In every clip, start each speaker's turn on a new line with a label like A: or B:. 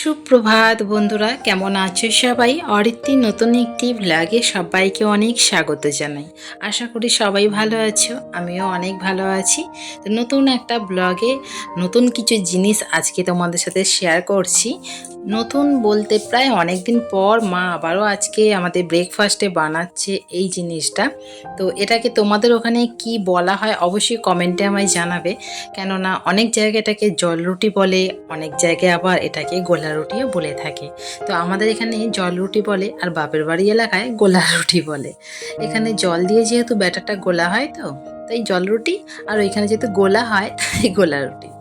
A: সুপ্রভাত বন্ধুরা, কেমন আছো সবাই? অরিত্রি নতুন একটি ব্লগে সবাইকে অনেক স্বাগত জানাই। আশা করি সবাই ভালো আছো, আমিও অনেক ভালো আছি। তো নতুন একটা ব্লগে নতুন কিছু জিনিস আজকে তোমাদের সাথে শেয়ার করছি। নতুন বলতে প্রায় অনেক দিন পর মা আবারও আজকে আমাদের ব্রেকফাস্টে বানাচ্ছে এই জিনিসটা। তো এটাকে তোমাদের ওখানে কি বলা হয় অবশ্যই কমেন্টে আমায় জানাবে। কেননা অনেক জায়গায় এটাকে জল রুটি বলে, অনেক জায়গায় আবার এটাকে গোলা রুটিও বলে থাকে। তো আমাদের এখানে জল রুটি বলে আর বাপের বাড়ি এলাকায় গোলা রুটি বলে। এখানে জল দিয়ে যেহেতু ব্যাটারটা গোলা হয় তো, তাই জল রুটি আর ওইখানে যেহেতু গোলা হয়, তাই গোলা রুটি।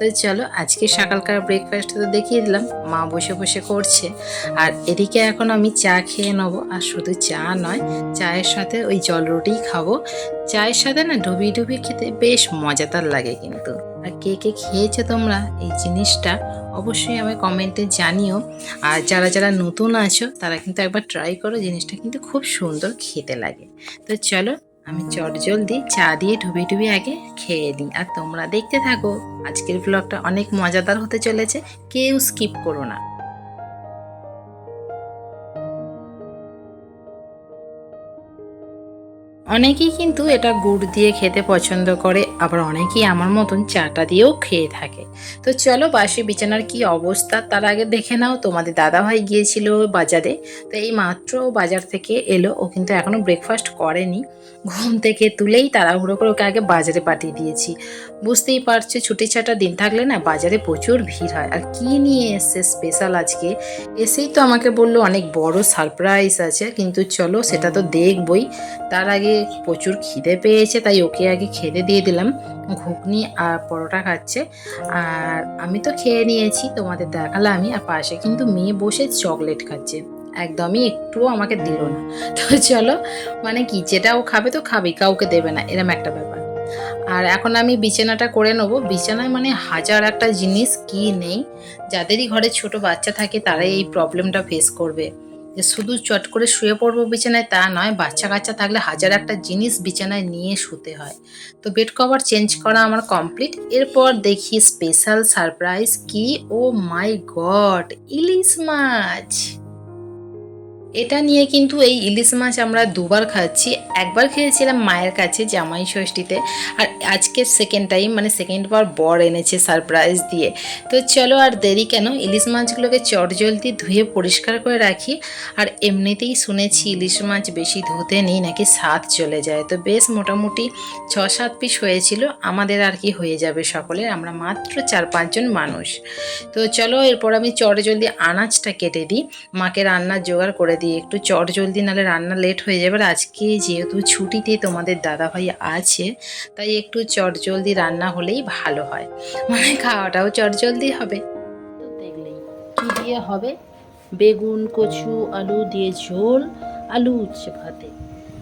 A: তো চলো। আজকে সকালকার ব্রেকফাস্ট তো দেখিয়ে দিলাম। মা বসে বসে করছে। আর এদিকে এখন আমি চা খেয়ে নেব। আর শুধু চা নয়, চায়ের সাথে ওই জল রুটিই খাব। চায়ের সাথে না ডুবি ডুবি খেতে বেশ মজাদার লাগে কিন্তু। আর কে কে খেয়েছো তোমরা এই জিনিসটা অবশ্যই আমায় কমেন্টে জানিও। আর যারা যারা নতুন আছো, তারা কিন্তু একবার ট্রাই করো। জিনিসটা কিন্তু খুব সুন্দর খেতে লাগে। তো চলো আমি চট জলদি চা দিয়ে ডুবি ডুবি আগে খেয়ে নিই। আর তোমরা দেখতে থাকো, আজকের ব্লগটা অনেক মজাদার হতে চলেছে, কেউ স্কিপ করো না। অনেকেই কিন্তু এটা গুড় দিয়ে খেতে পছন্দ করে, আবার অনেকেই আমার মতন চাটা দিয়েও খেয়ে থাকে। তো চলো, বাসি বিছানার কি অবস্থা তার আগে দেখে নাও, তোমাদের দাদাভাই গিয়েছিল বাজারে। তো এই মাত্র বাজার থেকে এলো, ও কিন্তু এখনও ব্রেকফাস্ট করেনি। ঘুম থেকে তুলেই তাড়াহুড়ো করে ওকে আগে বাজারে পাঠিয়ে দিয়েছি। বুঝতেই পারছ, ছুটি ছাটা দিন থাকলে না বাজারে প্রচুর ভিড় হয়। আর কি নিয়ে এসছে স্পেশাল আজকে? এসেই তো আমাকে বলল অনেক বড় সারপ্রাইজ আছে, কিন্তু চলো সেটা তো দেখবই। তার আগে প্রচুর খিদে পেয়েছে, তাই ওকে আগে খেতে দিয়ে দিলাম। ঘুগনি আর পরোটা খাচ্ছে। আর আমি তো খেয়ে নিয়েছি, তোমাদের দেখালাম আমি আর পাশে কিন্তু মেয়ে বসে চকলেট খাচ্ছে। একদমই একটুও আমাকে দিল না। তো চলো মানে কি, যেটা ও খাবে তো খাবেই, কাউকে দেবে না, এরম একটা ব্যাপার। আর এখন আমি বিছানাটা করে নেব। বিছানায় মানে হাজার একটা জিনিস কি নেই, যাদেরই ঘরে ছোট বাচ্চা থাকে তারাই এই প্রবলেমটা ফেস করবে। যে শুধু চট করে শুয়ে পড়ব বিছানায় তা নয়, বাচ্চা কাচ্চা থাকলে হাজার একটা জিনিস বিছানায় নিয়ে শুতে হয়। তো বেড কভার চেঞ্জ করা আমার কমপ্লিট এরপর দেখি স্পেশাল সারপ্রাইজ কি? ও মাই গড ইলিশ মাছ! এটা নিয়ে কিন্তু এই ইলিশ মাছ আমরা দুবার খাচ্ছি। একবার খেয়েছিলাম মায়ের কাছে জামাই ষষ্ঠীতে আর আজকে সেকেন্ড টাইম মানে সেকেন্ড বার বর এনেছে সারপ্রাইজ দিয়ে। তো চলো আর দেরি কেন? ইলিশ মাছগুলোকে চটজলদি ধুয়ে পরিষ্কার করে রাখি। আর এমনিতেই শুনেছি ইলিশ মাছ বেশি ধুতে নেই, নাকি স্বাদ চলে যায়। তো বেশ মোটামুটি ছ সাত পিস হয়েছিল, আমাদের আর কি হয়ে যাবে সকলের। আমরা মাত্র চার পাঁচজন মানুষ। তো চলো এরপর আমি চটজলদি আনাজটা কেটে দিই। মাকে রান্নার জোগাড় করে দিই একটু চট জলদি নাহলে রান্না লেট হয়ে যাবে। আজকে যেহেতু ছুটিতে তোমাদের দাদাভাই আছে, তাই একটু চট জলদি রান্না হলেই ভালো হয়। মানে খাওয়াটাও চট জলদি হবে। তো দেখলেই। কি দিয়ে হবে? বেগুন, কচু, আলু দিয়ে ঝোল, আলু উচ্ছে ভাতে।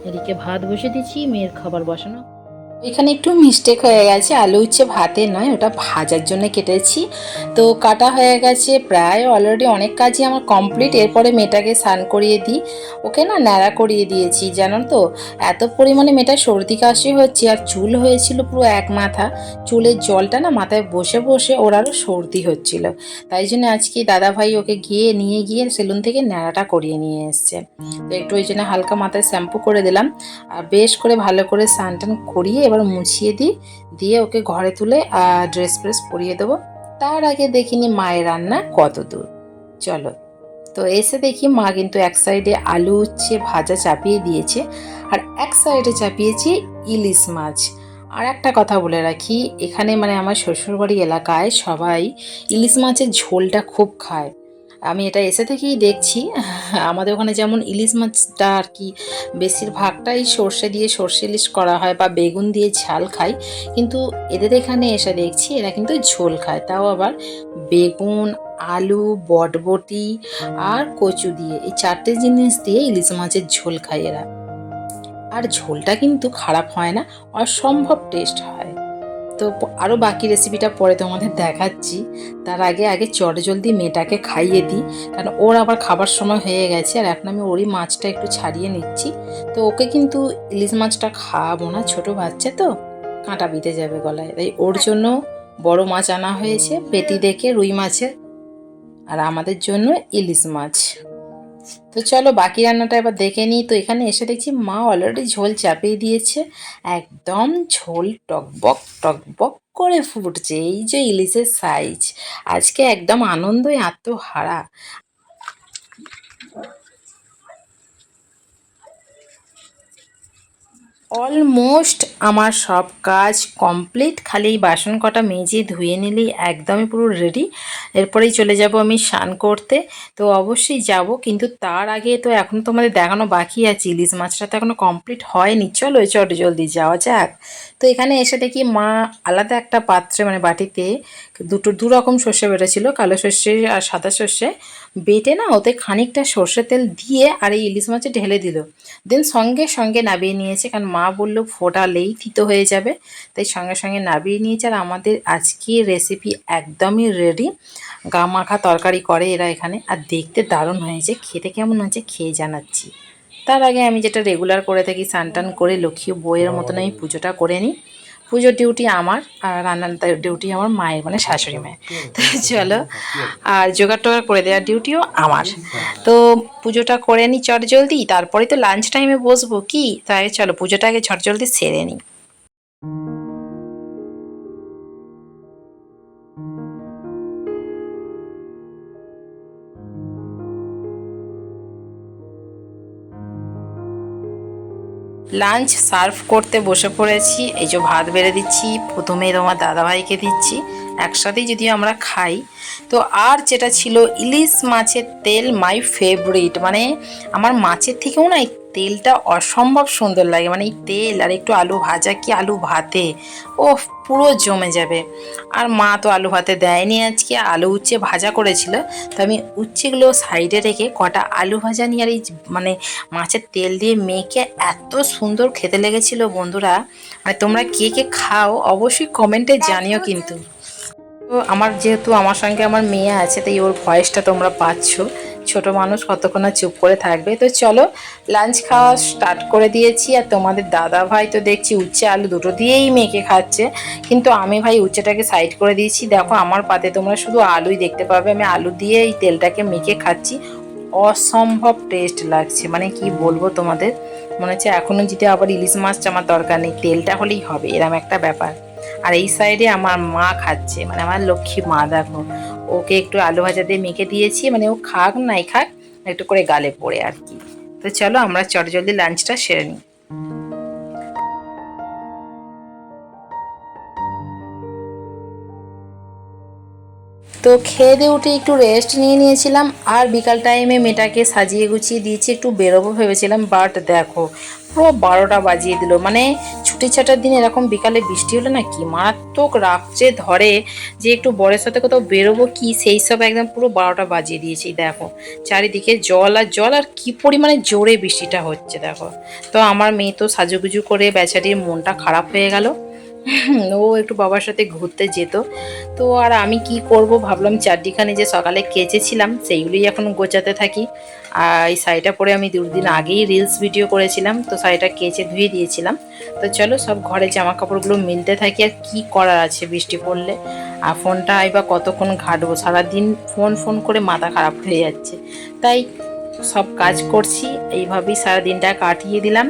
A: এদিকে ভাত বসে দিচ্ছি, মেয়ের খাবার বসানো। এখানে একটু মিস্টেক হয়ে গেছে। আলু উচ্ছে ভাতে নয়, ওটা ভাজার জন্য কেটেছি। তো কাটা হয়ে গেছে প্রায়। অলরেডি অনেক কাজই আমার কমপ্লিট এরপরে মেয়েটাকে স্নান করিয়ে দিই। ওকে না ন্যাড়া করিয়ে দিয়েছি, জানো তো? এত পরিমাণে মেয়েটা সর্দি কাশি হচ্ছে আর চুল হয়েছিল পুরো এক মাথা। চুলের জলটা না মাথায় বসে বসে ওর আরও সর্দি হচ্ছিল। তাই জন্য আজকে দাদাভাই ওকে গিয়ে নিয়ে গিয়ে সেলুন থেকে ন্যাড়াটা করিয়ে নিয়ে এসছে। তো একটু ওই জন্য হালকা মাথায় শ্যাম্পু করে দিলাম। আর বেশ করে ভালো করে স্নান টান করিয়ে এবার মুছিয়ে দিই। দিয়ে ওকে ঘরে তুলে ড্রেস ফ্রেস পরিয়ে দেবো। তার আগে দেখিনি মায়ের রান্না কত দূর। চলো। তো এসে দেখি মা কিন্তু এক সাইডে আলু উচ্ছে ভাজা চাপিয়ে দিয়েছে আর এক সাইডে চাপিয়েছে ইলিশ মাছ। আর একটা কথা বলে রাখি, এখানে মানে আমার শ্বশুরবাড়ি এলাকায় সবাই ইলিশ মাছের ঝোলটা খুব খায়। আমি এটা এসে থেকেই দেখছি। আমাদের ওখানে যেমন ইলিশ মাছটা আর কি, বেশিরভাগটাই সর্ষে দিয়ে সর্ষে ইলিশ করা হয় বা বেগুন দিয়ে ঝাল খায় কিন্তু এদের এখানে এসে দেখছি এরা কিন্তু ঝোল খায়। তাও আবার বেগুন, আলু, বটবটি আর কচু দিয়ে এই চারটে জিনিস দিয়ে ইলিশ মাছের ঝোল খায় এরা। আর ঝোলটা কিন্তু খারাপ হয় না, অসম্ভব টেস্ট হয়। তো আরও বাকি রেসিপিটা পরে তোমাদের দেখাচ্ছি। তার আগে আগে চটে জলদি মেয়েটাকে খাইয়ে দিই, কারণ ওর আবার খাবার সময় হয়ে গেছে আর এখন আমি ওরই মাছটা একটু ছাড়িয়ে নিচ্ছি। তো ওকে কিন্তু ইলিশ মাছটা খাওয়াবো না, ছোটো বাচ্চা তো, কাঁটা বিতে যাবে গলায়। তাই ওর জন্য বড় মাছ আনা হয়েছে, পেটি দেখে রুই মাছের, আর আমাদের জন্য ইলিশ মাছ। তো চলো বাকি রান্নাটা এবার দেখে নিই। তো এখানে এসে দেখছি মা অলরেডি ঝোল চাপিয়ে দিয়েছে। একদম ঝোল টকবক টকবক করে ফুটছে। এই যে ইলিশের সাইজ আজকে একদম আনন্দই, আত্মহারা। অলমোস্ট আমার সব কাজ কমপ্লিট খালি বাসন কটা মেজে ধুয়ে নিলেই একদমই পুরো রেডি এরপরেই চলে যাব আমি স্নান করতে। তো অবশ্যই যাব, কিন্তু তার আগে তো এখন তোমাদের দেখানো বাকি আছে। ইলিশ মাছটা তো এখনও কমপ্লিট হয়নি। চলো চট জলদি যাওয়া যাক। তো এখানে এসে দেখি মা আলাদা একটা পাত্রে মানে বাটিতে দুটো, দু রকম সর্ষে বেটেছিল কালো সর্ষে আর সাদা সর্ষে। বেটে না ওতে খানিকটা সর্ষে তেল দিয়ে আর এই ইলিশ মাছে ঢেলে দিল। দেন সঙ্গে সঙ্গে নাবিয়ে নিয়েছে, কারণ মা বলল, ফোটালেই তিতো হয়ে যাবে। তাই সঙ্গে সঙ্গে নাবিয়ে নিয়েছে আর আমাদের আজকে রেসিপি একদমই রেডি গা মাখা তরকারি করে এরা এখানে আর দেখতে দারুণ হয়েছে, খেতে কেমন হয়েছে খেয়ে জানাচ্ছি। তার আগে আমি যেটা রেগুলার করে থাকি স্নান করে লক্ষ্মী বইয়ের মতন আমি পুজোটা করে নিই। পুজোর ডিউটি আমার আর রান্নার ডিউটি আমার মায়ের মানে শাশুড়ি মায়ের। তো চলো আর জোগাড় টোগাড় করে দেওয়ার ডিউটিও আমার। তো পুজোটা করে নিই চট জলদি তারপরে তো লাঞ্চ টাইমে বসবো কি? তাই চলো পুজোটা আগে চট জলদি সেরে নিই লাঞ্চ সার্ভ করতে বসে পড়েছি। এই যে ভাত বেড়ে দিচ্ছি, প্রথমে তোমার দাদাভাইকে দিচ্ছি, একসাথেই যদি আমরা খাই। তো আর যেটা ছিল, ইলিশ মাছের তেল মাই ফেভারিট মানে আমার মাছের থেকেও না এই তেলটা অসম্ভব সুন্দর লাগে। মানে এই তেল আর একটু আলু ভাজা কি আলু ভাতে? ও পুরো জমে যাবে। আর মা তো আলু ভাতে দেয়নি আজকে আলু উচ্ছে ভাজা করেছিল। তো আমি উচ্ছেগুলো সাইডে রেখে কটা আলু ভাজা নিয়ে আর এই মানে মাছের তেল দিয়ে মেখে এত সুন্দর খেতে লেগেছিল বন্ধুরা। মানে তোমরা কে কে খাও অবশ্যই কমেন্টে জানিও কিন্তু। তো আমার যেহেতু আমার সঙ্গে আমার মেয়ে আছে, তাই ওর ভয়েসটা তোমরা পাচ্ছ। ছোট মানুষ কতক্ষণ চুপ করে থাকবে? তো চলো লাঞ্চ খাওয়া স্টার্ট করে দিয়েছি। আর তোমাদের দাদা ভাই তো দেখছি উচ্ছে আলু দুটো দিয়েই মেখে খাচ্ছে। কিন্তু আমি ভাই উচ্ছেটাকে সাইড করে দিয়েছি। দেখো, আমার পাতে তোমরা শুধু আলুই দেখতে পাবে। আমি আলু দিয়ে এই তেলটাকে মেখে খাচ্ছি। অসম্ভব টেস্ট লাগছে। মানে কি বলব তোমাদের? মনে হচ্ছে এখনও যদি আবার ইলিশ মাছ আমার দরকার নেই। তেলটা হলেই হবে, এরম একটা ব্যাপার। আর এই সাইডে আমার মা খাচ্ছে মানে আমার লক্ষ্মী মা, দেখো। ওকে একটু আলু ভাজা দিয়ে মেখে দিয়েছি মানে ও খাক, নাই খাক, একটু করে গালে পড়ে আর কি। তো চলো আমরা চট জলদি লাঞ্চটা সেরে নিই। তো খেয়ে দিয়ে উঠে একটু রেস্ট নিয়ে নিয়েছিলাম, আর বিকাল টাইমে মেয়েটাকে সাজিয়ে গুছিয়ে দিয়েছি, একটু বেরোবো ভেবেছিলাম বাট দেখো, পুরো বারোটা বাজিয়ে দিল। মানে ছুটি ছাটার দিন এরকম বিকালে বৃষ্টি হলে না কি মারাত্মক রাত্রে ধরে যে একটু বরের সাথে কোথাও বেরোবো কি, সেই সব একদম পুরো বারোটা বাজিয়ে দিয়েছি, দেখো। চারিদিকে জল আর জল, আর কি পরিমাণে জোরে বৃষ্টিটা হচ্ছে, দেখো। তো আমার মেয়ে তো সাজুগুজু করে বেচারির মনটা খারাপ হয়ে গেল। ও একটু বাবার সাথে ঘুরতে যেত। তো আর আমি কি করব ভাবলাম চারটিখানে যে সকালে কেচেছিলাম, সেইগুলোই এখন গোছাতে থাকি। আর এই শাড়িটা পরে আমি দুদিন আগেই রিলস ভিডিও করেছিলাম, তো শাড়িটা কেচে ধুয়ে দিয়েছিলাম। তো চলো সব ঘরে জামা কাপড়গুলো মিলতে থাকি, আর কি করার আছে বৃষ্টি পড়লে। আর ফোনটা এবার কতক্ষণ ঘাটবো? সারাদিন ফোন ফোন করে মাথা খারাপ হয়ে যাচ্ছে। তাই সব কাজ করছি, এইভাবেই সারা দিনটা কাটিয়ে দিলাম।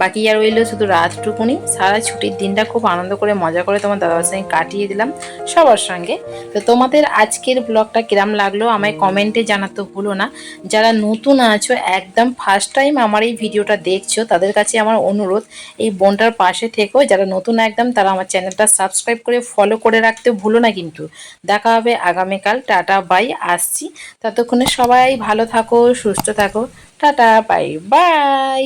A: বাকি আর রইল শুধু রাতটুকুনি। সারা ছুটির দিনটা খুব আনন্দ করে, মজা করে তোমার দাদার সঙ্গে কাটিয়ে দিলাম সবার সঙ্গে। তো তোমাদের আজকের ব্লগটা কিরাম লাগল আমায় কমেন্টে জানাতে ভুলো না। যারা নতুন আছো, একদম ফার্স্ট টাইম আমার এই ভিডিওটা দেখছ, তাদের কাছে আমার অনুরোধ, এই বোনটার পাশে থেকেও যারা নতুন একদম, তারা আমার চ্যানেলটা সাবস্ক্রাইব করে ফলো করে রাখতে ভুলো না কিন্তু। দেখা হবে আগামীকাল। টাটা বাই আসছি। ততক্ষণে সবাই ভালো থাকো, সুস্থ থাকো। Tata bye bye